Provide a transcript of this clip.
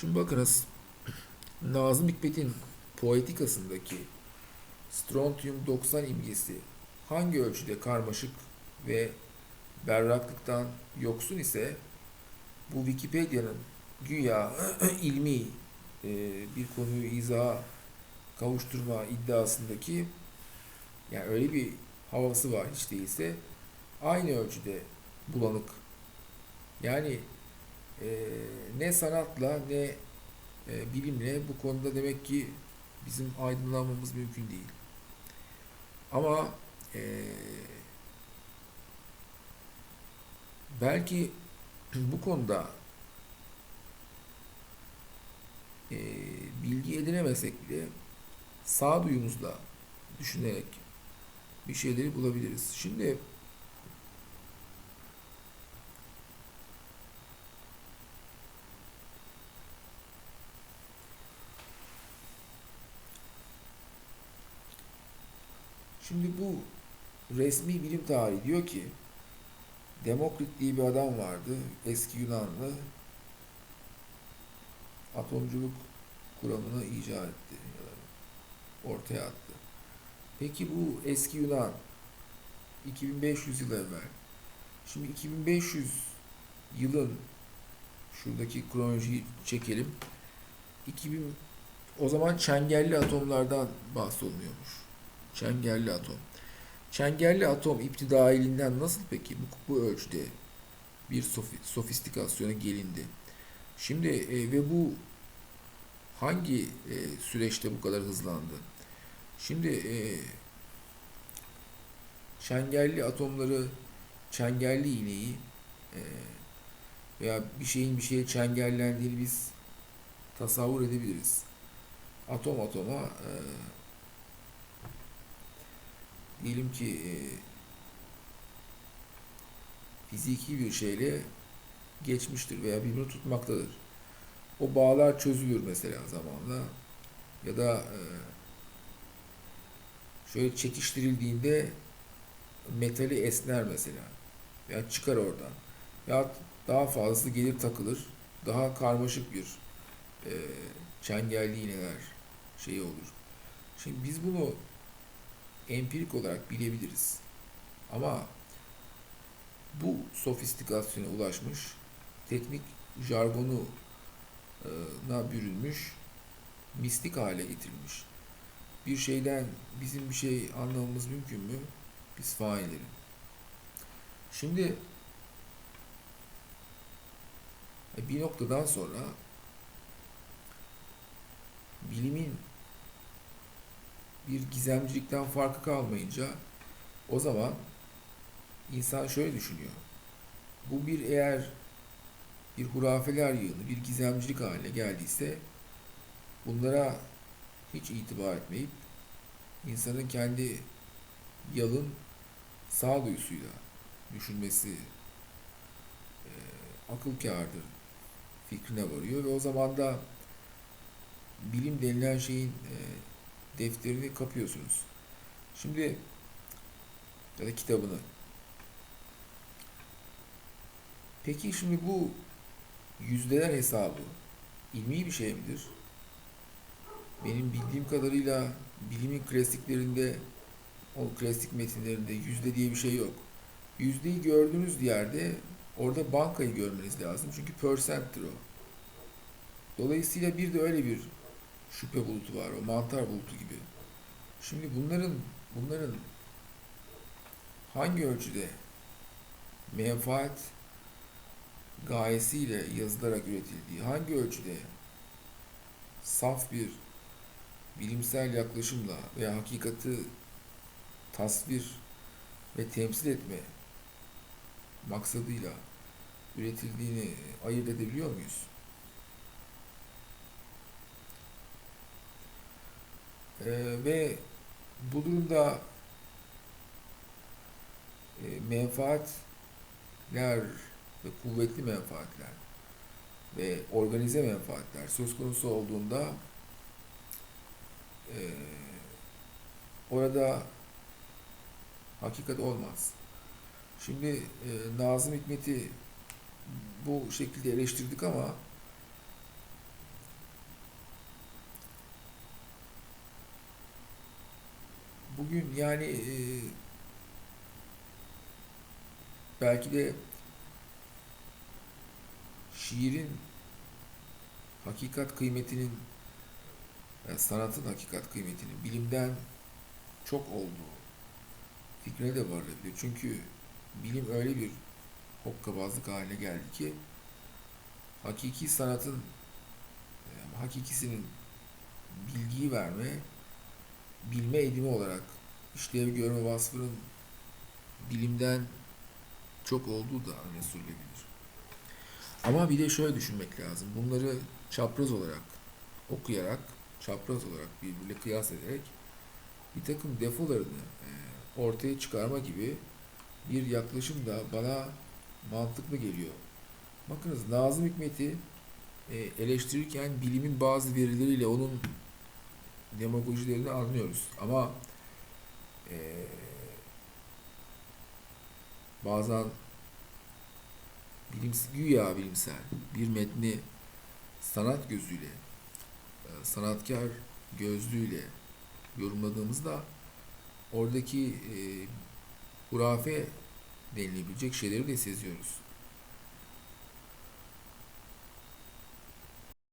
Şimdi bakınız Nazım Hikmet'in poetikasındaki strontium 90 imgesi hangi ölçüde karmaşık ve berraklıktan yoksun ise bu Wikipedia'nın güya ilmi e, bir konuyu izaha kavuşturma iddiasındaki yani öyle bir havası var hiç değilse aynı ölçüde bulanık. Yani e, ne sanatla ne e, bilimle bu konuda demek ki bizim aydınlanmamız mümkün değil. Ama e, belki bu konuda e, bilgi edinemesek bile sağduyumuzla düşünerek bir şeyleri bulabiliriz. Şimdi Şimdi bu resmi bilim tarihi diyor ki Demokrit diye bir adam vardı. Eski Yunanlı. Atomculuk kuramını icat etti. Ortaya attı. Peki bu eski Yunan 2500 yıl evvel. Şimdi 2500 yılın şuradaki kronolojiyi çekelim. 2000 o zaman çengelli atomlardan bahsolunuyormuş. Çengelli atom. Çengelli atom iptidailiğinden nasıl peki bu, bu ölçüde bir sofi- sofistikasyona gelindi? Şimdi e, ve bu hangi e, süreçte bu kadar hızlandı? Şimdi e, çengelli atomları, çengelli iğneyi e, veya bir şeyin bir şeye çengellendiğini biz tasavvur edebiliriz. Atom atoma e, diyelim ki e, fiziki bir şeyle geçmiştir veya birbirini tutmaktadır. O bağlar çözülür mesela zamanla ya da e, şöyle çekiştirildiğinde metali esner mesela veya çıkar oradan ya daha fazla gelir takılır daha karmaşık bir e, çengelli iğneler şeyi olur. Şimdi biz bunu empirik olarak bilebiliriz. Ama bu sofistikasyona ulaşmış, teknik jargonu e, na bürünmüş, mistik hale getirilmiş. Bir şeyden bizim bir şey anlamamız mümkün mü? Biz failerin. Şimdi e, bir noktadan sonra bilimin bir gizemcilikten farkı kalmayınca o zaman insan şöyle düşünüyor. Bu bir eğer bir hurafeler yığını, bir gizemcilik haline geldiyse bunlara hiç itibar etmeyip insanın kendi yalın sağduyusuyla düşünmesi e, akıl kârdır fikrine varıyor ve o zaman da bilim denilen şeyin e, defterini kapıyorsunuz. Şimdi ya da kitabını. Peki şimdi bu yüzdeler hesabı ilmi bir şey midir? Benim bildiğim kadarıyla bilimin klasiklerinde o klasik metinlerinde yüzde diye bir şey yok. Yüzdeyi gördüğünüz yerde orada bankayı görmeniz lazım. Çünkü percent'tir o. Dolayısıyla bir de öyle bir şüphe bulutu var. O mantar bulutu gibi. Şimdi bunların bunların hangi ölçüde menfaat gayesiyle yazılarak üretildiği, hangi ölçüde saf bir bilimsel yaklaşımla veya hakikati tasvir ve temsil etme maksadıyla üretildiğini ayırt edebiliyor muyuz? Ee, ve bu durumda e, menfaatler ve kuvvetli menfaatler ve organize menfaatler söz konusu olduğunda e, orada hakikat olmaz. Şimdi e, Nazım Hikmet'i bu şekilde eleştirdik ama bugün yani e, belki de şiirin hakikat kıymetinin yani sanatın hakikat kıymetinin bilimden çok olduğu fikrine de varılabilir. Çünkü bilim öyle bir hokkabazlık haline geldi ki hakiki sanatın hakikisinin bilgiyi verme, bilme edimi olarak işlev görme vasfının bilimden çok olduğu da öne. Ama bir de şöyle düşünmek lazım. Bunları çapraz olarak okuyarak, çapraz olarak birbiriyle kıyas ederek bir takım defolarını e, ortaya çıkarma gibi bir yaklaşım da bana mantıklı geliyor. Bakınız Nazım Hikmet'i e, eleştirirken bilimin bazı verileriyle onun demagojilerini anlıyoruz. Ama e, bazen bilim, güya bilimsel bir metni sanat gözüyle, e, sanatkar gözlüğüyle yorumladığımızda oradaki e, hurafe denilebilecek şeyleri de seziyoruz.